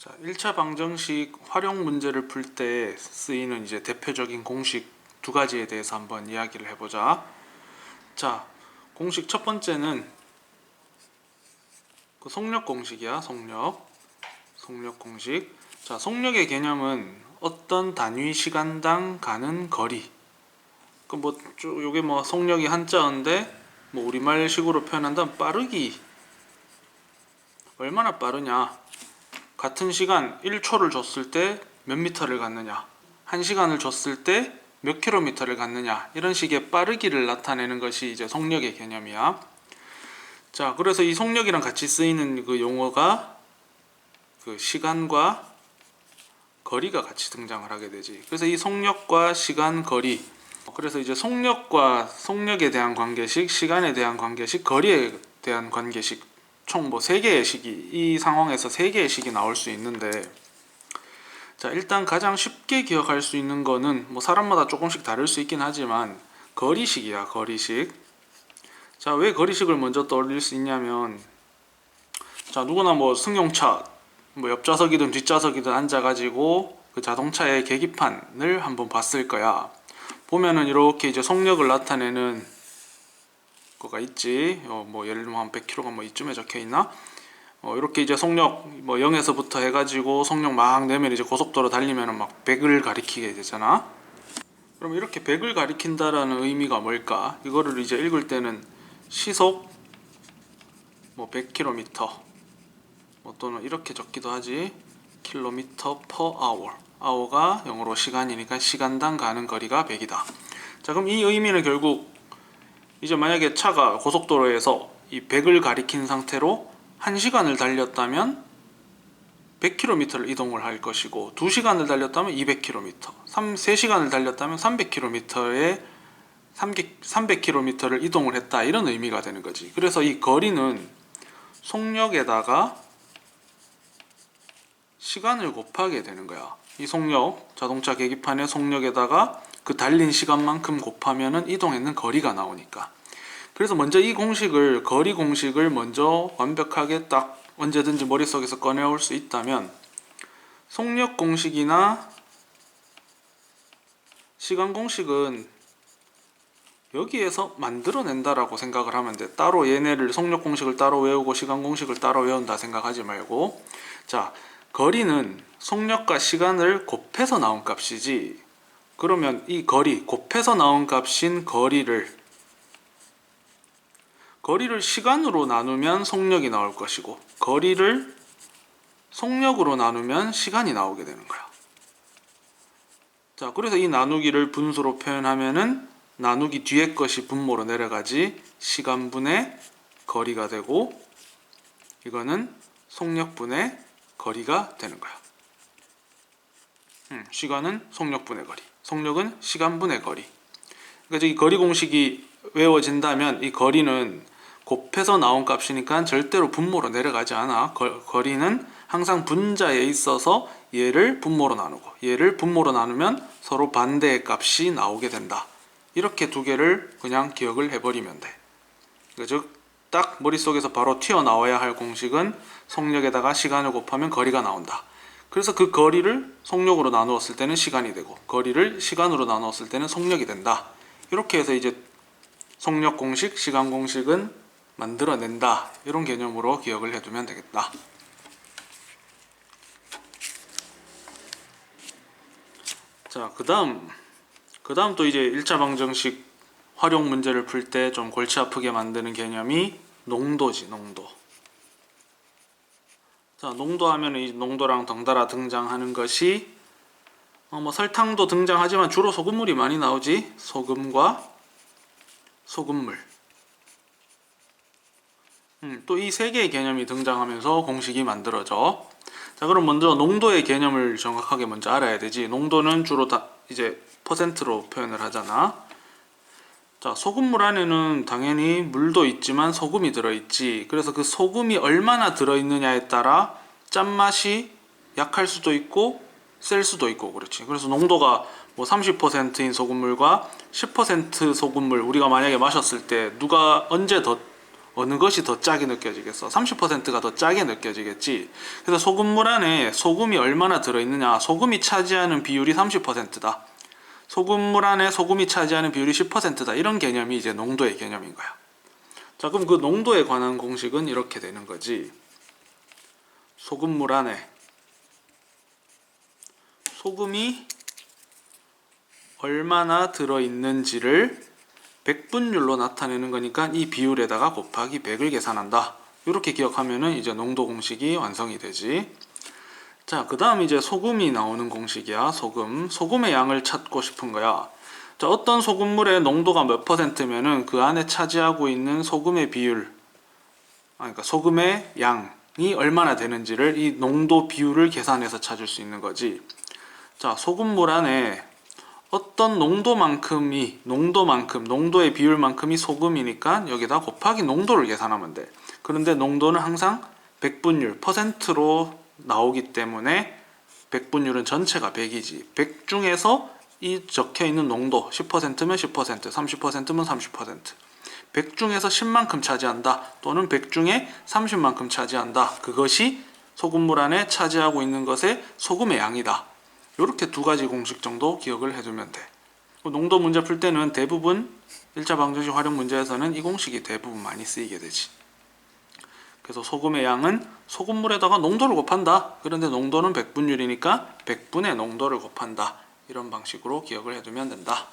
자, 1차 방정식 활용 문제를 풀 때 쓰이는 이제 대표적인 공식 두 가지에 대해서 한번 이야기를 해보자. 자, 공식 첫 번째는 그 속력 공식이야, 속력. 속력 공식. 자, 속력의 개념은 어떤 단위 시간당 가는 거리. 그 뭐 요게 뭐 속력이 한자인데 뭐 우리말식으로 표현한다면 빠르기. 얼마나 빠르냐? 같은 시간 1초를 줬을 때 몇 미터를 갔느냐, 1시간을 줬을 때 몇 킬로미터를 갔느냐, 이런 식의 빠르기를 나타내는 것이 이제 속력의 개념이야. 자, 그래서 이 속력이랑 같이 쓰이는 그 용어가 그 시간과 거리가 같이 등장을 하게 되지. 그래서 이 속력과 시간, 거리. 그래서 이제 속력과 속력에 대한 관계식, 시간에 대한 관계식, 거리에 대한 관계식 총뭐세 개의 식이 이 상황에서 세 개의 식이 나올 수 있는데 자 일단 가장 쉽게 기억할 수 있는 거는 뭐 사람마다 조금씩 다를 수 있긴 하지만 거리식이야 거리식. 자 왜 거리식을 먼저 떠올릴 수 있냐면 자 누구나 뭐 승용차 뭐 옆좌석이든 뒷좌석이든 앉아가지고 그 자동차의 계기판을 한번 봤을 거야. 보면은 이렇게 이제 속력을 나타내는 거가 있지. 어, 뭐 예를 들면 한 100km가 뭐 이쯤에 적혀 있나? 어, 이렇게 이제 속력 뭐 0에서부터 해가지고 속력 막 내면 이제 고속도로 달리면은 막 100을 가리키게 되잖아. 그럼 이렇게 100을 가리킨다라는 의미가 뭘까? 이거를 이제 읽을 때는 시속 뭐 100km 뭐 또는 이렇게 적기도 하지. 킬로미터 per hour. hour가 영어로 시간이니까 시간당 가는 거리가 100이다. 자, 그럼 이 의미는 결국 이제 만약에 차가 고속도로에서 이 100을 가리킨 상태로 1시간을 달렸다면 100km를 이동을 할 것이고 2시간을 달렸다면 200km, 3, 3시간을 달렸다면 300km에 300km를 이동을 했다 이런 의미가 되는 거지. 그래서 이 거리는 속력에다가 시간을 곱하게 되는 거야. 이 속력, 자동차 계기판의 속력에다가 그 달린 시간만큼 곱하면은 이동했는 거리가 나오니까. 그래서 먼저 이 공식을 거리 공식을 먼저 완벽하게 딱 언제든지 머릿속에서 꺼내올 수 있다면 속력 공식이나 시간 공식은 여기에서 만들어낸다라고 생각을 하면 돼. 따로 얘네를 속력 공식을 따로 외우고 시간 공식을 따로 외운다 생각하지 말고 자 거리는 속력과 시간을 곱해서 나온 값이지 그러면 이 거리 곱해서 나온 값인 거리를 거리를 시간으로 나누면 속력이 나올 것이고 거리를 속력으로 나누면 시간이 나오게 되는 거야. 자, 그래서 이 나누기를 분수로 표현하면은 나누기 뒤에 것이 분모로 내려가지 시간분의 거리가 되고 이거는 속력분의 거리가 되는 거야. 음, 시간은 속력분의 거리, 속력은 시간분의 거리. 그러니까 이 거리 공식이 외워진다면 이 거리는 곱해서 나온 값이니까 절대로 분모로 내려가지 않아. 거, 거리는 항상 분자에 있어서 얘를 분모로 나누고 얘를 분모로 나누면 서로 반대의 값이 나오게 된다. 이렇게 두 개를 그냥 기억을 해버리면 돼. 즉, 딱 머릿속에서 바로 튀어나와야 할 공식은 속력에다가 시간을 곱하면 거리가 나온다. 그래서 그 거리를 속력으로 나누었을 때는 시간이 되고 거리를 시간으로 나누었을 때는 속력이 된다. 이렇게 해서 이제 속력 공식, 시간 공식은 만들어낸다. 이런 개념으로 기억을 해두면 되겠다. 자, 그 다음, 그 다음 또 이제 1차 방정식 활용 문제를 풀 때 좀 골치 아프게 만드는 개념이 농도지, 농도. 자, 농도 하면 이 농도랑 덩달아 등장하는 것이 어, 뭐 설탕도 등장하지만 주로 소금물이 많이 나오지. 소금과 소금물. 음, 또 이 세 개의 개념이 등장하면서 공식이 만들어져. 자, 그럼 먼저 농도의 개념을 정확하게 먼저 알아야 되지. 농도는 주로 다 이제 퍼센트로 표현을 하잖아. 자, 소금물 안에는 당연히 물도 있지만 소금이 들어있지. 그래서 그 소금이 얼마나 들어있느냐에 따라 짠맛이 약할 수도 있고 셀 수도 있고 그렇지. 그래서 농도가 뭐 30%인 소금물과 10% 소금물 우리가 만약에 마셨을 때 누가 언제 더 어느 것이 더 짜게 느껴지겠어? 30%가 더 짜게 느껴지겠지. 그래서 소금물 안에 소금이 얼마나 들어있느냐? 소금이 차지하는 비율이 30%다. 소금물 안에 소금이 차지하는 비율이 10%다. 이런 개념이 이제 농도의 개념인 거야. 자, 그럼 그 농도에 관한 공식은 이렇게 되는 거지. 소금물 안에 소금이 얼마나 들어있는지를 백분율로 나타내는 거니까 이 비율에다가 곱하기 100을 계산한다. 이렇게 기억하면은 이제 농도 공식이 완성이 되지. 자, 그 다음 이제 소금이 나오는 공식이야. 소금. 소금의 양을 찾고 싶은 거야. 자, 어떤 소금물의 농도가 몇 퍼센트면은 그 안에 차지하고 있는 소금의 비율, 아, 그러니까 소금의 양이 얼마나 되는지를 이 농도 비율을 계산해서 찾을 수 있는 거지. 자, 소금물 안에 어떤 농도만큼이 농도만큼 농도의 비율만큼이 소금이니까 여기다 곱하기 농도를 계산하면 돼. 그런데 농도는 항상 백분율 퍼센트로 나오기 때문에 백분율은 전체가 100이지. 100 중에서 이 적혀 있는 농도 10%면 10%, 30%면 30%. 100 중에서 10만큼 차지한다. 또는 100 중에 30만큼 차지한다. 그것이 소금물 안에 차지하고 있는 것의 소금의 양이다. 이렇게 두 가지 공식 정도 기억을 해두면 돼. 농도 문제 풀 때는 대부분 1차 방정식 활용 문제에서는 이 공식이 대부분 많이 쓰이게 되지. 그래서 소금의 양은 소금물에다가 농도를 곱한다. 그런데 농도는 100분율이니까 100분의 농도를 곱한다. 이런 방식으로 기억을 해두면 된다.